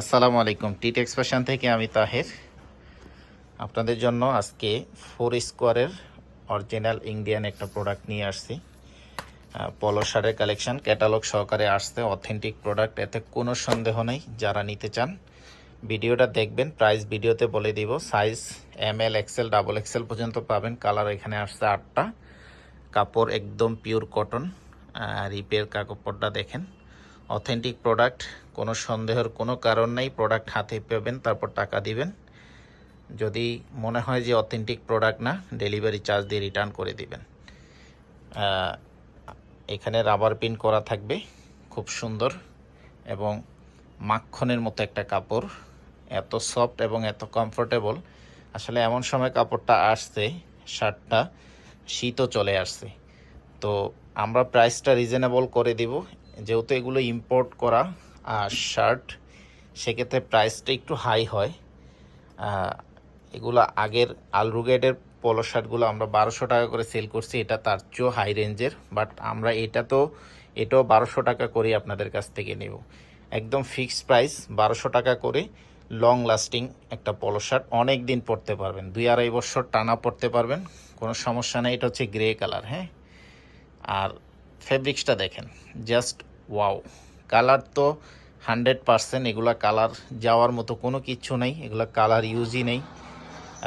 আসসালামু আলাইকুম টিট এক্সপ্রেশন থেকে আমি তাহের। আপনাদের জন্য আজকে ফোর স্কোয়ারের অরিজিনাল ইন্ডিয়ান একটা প্রোডাক্ট নিয়ে আসছি। পলো শার্টের কালেকশন ক্যাটালগ সহকারে আসছে অথেন্টিক প্রোডাক্ট এতে কোনো সন্দেহ নেই, যারা নিতে চান। ভিডিওটা দেখবেন প্রাইস ভিডিওতে বলে দিব size M L XL double XL পর্যন্ত পাবেন কালার এখানে আসছে আটটা। কাপড় একদম পিওর কটন রিপের কাপড়টা দেখেন। অথেন্টিক প্রোডাক্ট কোনো সন্দেহের কোনো কারণ নেই প্রোডাক্ট হাতে পাবেন, তারপর টাকা দিবেন। যদি মনে হয় যে অথেন্টিক প্রোডাক্ট না ডেলিভারি চার্জ দিয়ে রিটার্ন করে দিবেন। এখানে রাবার পিন করা থাকবে, খুব সুন্দর। এবং মাখনের মতো একটা কাপড়, এত সফট এবং এত কমফোর্টেবল আসলে এমন সময় কাপড়টা আসছে, শার্টটা, শীতও চলে আসছে। তো আমরা প্রাইসটা রিজনেবল করে দিব যেহেতু এগুলো ইম্পোর্ট করা, আর শার্ট সেক্ষেত্রে প্রাইসটা একটু হাই হয়। এগুলো আগের আলরুগেটের পলো শার্টগুলো আমরা বারোশো টাকা করে সেল করছি, এটা তার চেয়েও হাই রেঞ্জের বাট আমরা এটা তো, এটাও বারোশো টাকা করে আপনাদের কাছ থেকে নেব। একদম ফিক্সড প্রাইস বারোশো টাকা করে লং লাস্টিং একটা পলো শার্ট অনেক দিন পরতে পারবেন, দুই আড়াই বছর টানা পরতে পারবেন, কোনো সমস্যা নেই, এটা হচ্ছে গ্রে কালার হ্যাঁ? আর ফেব্রিক্সটা দেখেন জাস্ট ওয়াও কালার তো হান্ড্রেড পারসেন্ট এগুলা কালার যাওয়ার মতো কোনো কিচ্ছু নেই, এগুলা কালার ইউজই নেই।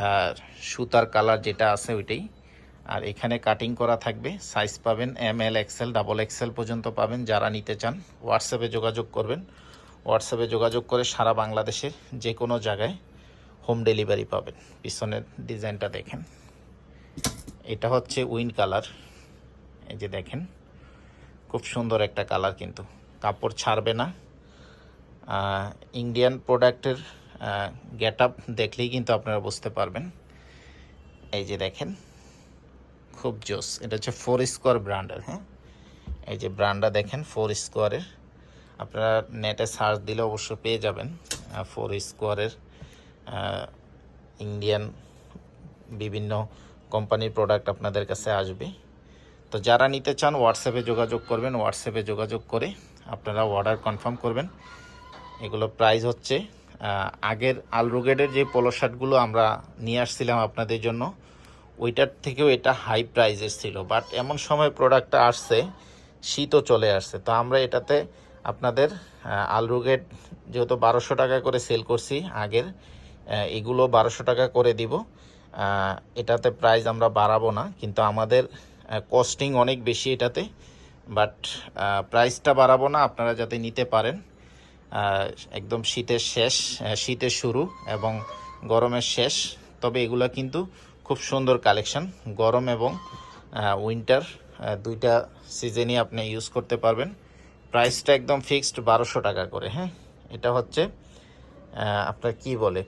আর সুতার কালার যেটা আছে ওইটাই। আর এখানে কাটিং করা থাকবে সাইজ পাবেন M L XL double XL পর্যন্ত পাবেন যারা নিতে চান। হোয়াটসঅ্যাপে যোগাযোগ করবেন। হোয়াটসঅ্যাপে যোগাযোগ করে সারা বাংলাদেশের যে কোনো জায়গায় হোম ডেলিভারি পাবেন। পিছনের ডিজাইনটা দেখেন। এটা হচ্ছে উইন কালার এই যে দেখেন খুব সুন্দর একটা কালার কিন্তু। কাপড় ছাড়বে না। ইন্ডিয়ান প্রোডাক্টের গেট আপ দেখলেই কিন্তু আপনারা বুঝতে পারবেন। এই যে দেখেন, খুব জোস। এটা হচ্ছে ফোর স্কোয়ার ব্র্যান্ডের হ্যাঁ? এই যে ব্র্যান্ডটা দেখেন ফোর স্কোয়ারের আপনারা নেটে সার্চ দিলে অবশ্য পেয়ে যাবেন। ফোর স্কোয়ারের ইন্ডিয়ান বিভিন্ন কোম্পানির প্রোডাক্ট আপনাদের কাছে আসবে। তো যারা নিতে চান হোয়াটসঅ্যাপে যোগাযোগ করবেন। হোয়াটসঅ্যাপে যোগাযোগ করে আপনারা অর্ডার কনফার্ম করবেন। এগুলো প্রাইস হচ্ছে আগের আলরুগেডের যে পোলো শার্টগুলো আমরা নিয়ে আসছিলাম আপনাদের জন্য, ওইটার থেকেও এটা হাই প্রাইজের ছিল। বাট এমন সময় প্রোডাক্টটা আসছে, শীতও চলে আসছে। তো আমরা এটাতে আপনাদের আলরুগেট যেহেতু বারোশো টাকা করে সেল করছি, আগের এগুলো বারোশো টাকা করে দিব। এটাতে প্রাইস আমরা বাড়াবো না। কিন্তু আমাদের কস্টিং অনেক বেশি এটাতে বাট প্রাইসটা বাড়াবো না, আপনারা যাতে নিতে পারেন। একদম শীতের শেষ শীতের শুরু এবং গরমের শেষ। তবে এগুলা কিন্তু খুব সুন্দর কালেকশন গরম এবং উইন্টার দুইটা সিজনই আপনি ইউজ করতে পারবেন। প্রাইসটা একদম ফিক্সড বারোশো টাকা করে হ্যাঁ? এটা হচ্ছে আপনার কি বলে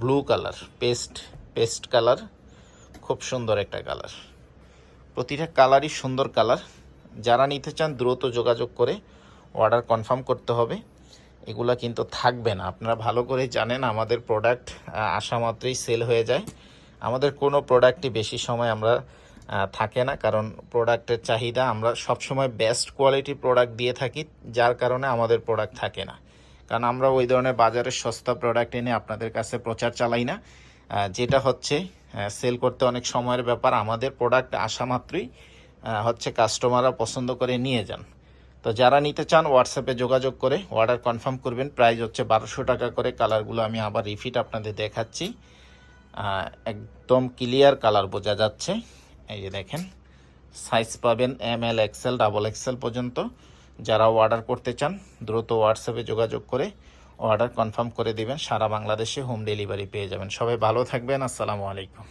blue colour paste paste colour খুব সুন্দর একটা কালার প্রতিটা কালারই সুন্দর কালার। যারা নিতে চান, দ্রুত যোগাযোগ করে অর্ডার কনফার্ম করতে হবে। এগুলা কিন্তু থাকবে না। আপনারা ভালো করে জানেন, আমাদের প্রোডাক্ট আসা মাত্রই সেল হয়ে যায়। আমাদের কোনো প্রোডাক্টই বেশি সময় আমরা থাকে না। কারণ প্রোডাক্টের চাহিদা আমরা সবসময় বেস্ট কোয়ালিটি প্রোডাক্ট দিয়ে থাকি, যার কারণে আমাদের প্রোডাক্ট থাকে না। কারণ আমরা ওই ধরনের বাজারের সস্তা প্রোডাক্ট এনে আপনাদের কাছে প্রচার চালাই না। যেটা হচ্ছে সেল করতে অনেক সময়ের ব্যাপার। আমাদের প্রোডাক্ট আসা মাত্রই হচ্ছে কাস্টমাররা পছন্দ করে নিয়ে যান। তো যারা নিতে চান হোয়াটসঅ্যাপে যোগাযোগ করে অর্ডার কনফার্ম করবেন। প্রাইস হচ্ছে বারোশো টাকা করে। কালারগুলো আমি আবার রিফিট আপনাদের দেখাচ্ছি। একদম ক্লিয়ার কালার বোঝা যাচ্ছে। এই যে দেখেন সাইজ পাবেন M L XL double XL পর্যন্ত। যারা অর্ডার করতে চান, দ্রুত হোয়াটসঅ্যাপে যোগাযোগ করে অর্ডার কনফার্ম করে দিবেন, সারা বাংলাদেশে হোম ডেলিভারি পেয়ে যাবেন। সবাই ভালো থাকবেন, আসসালামু আলাইকুম।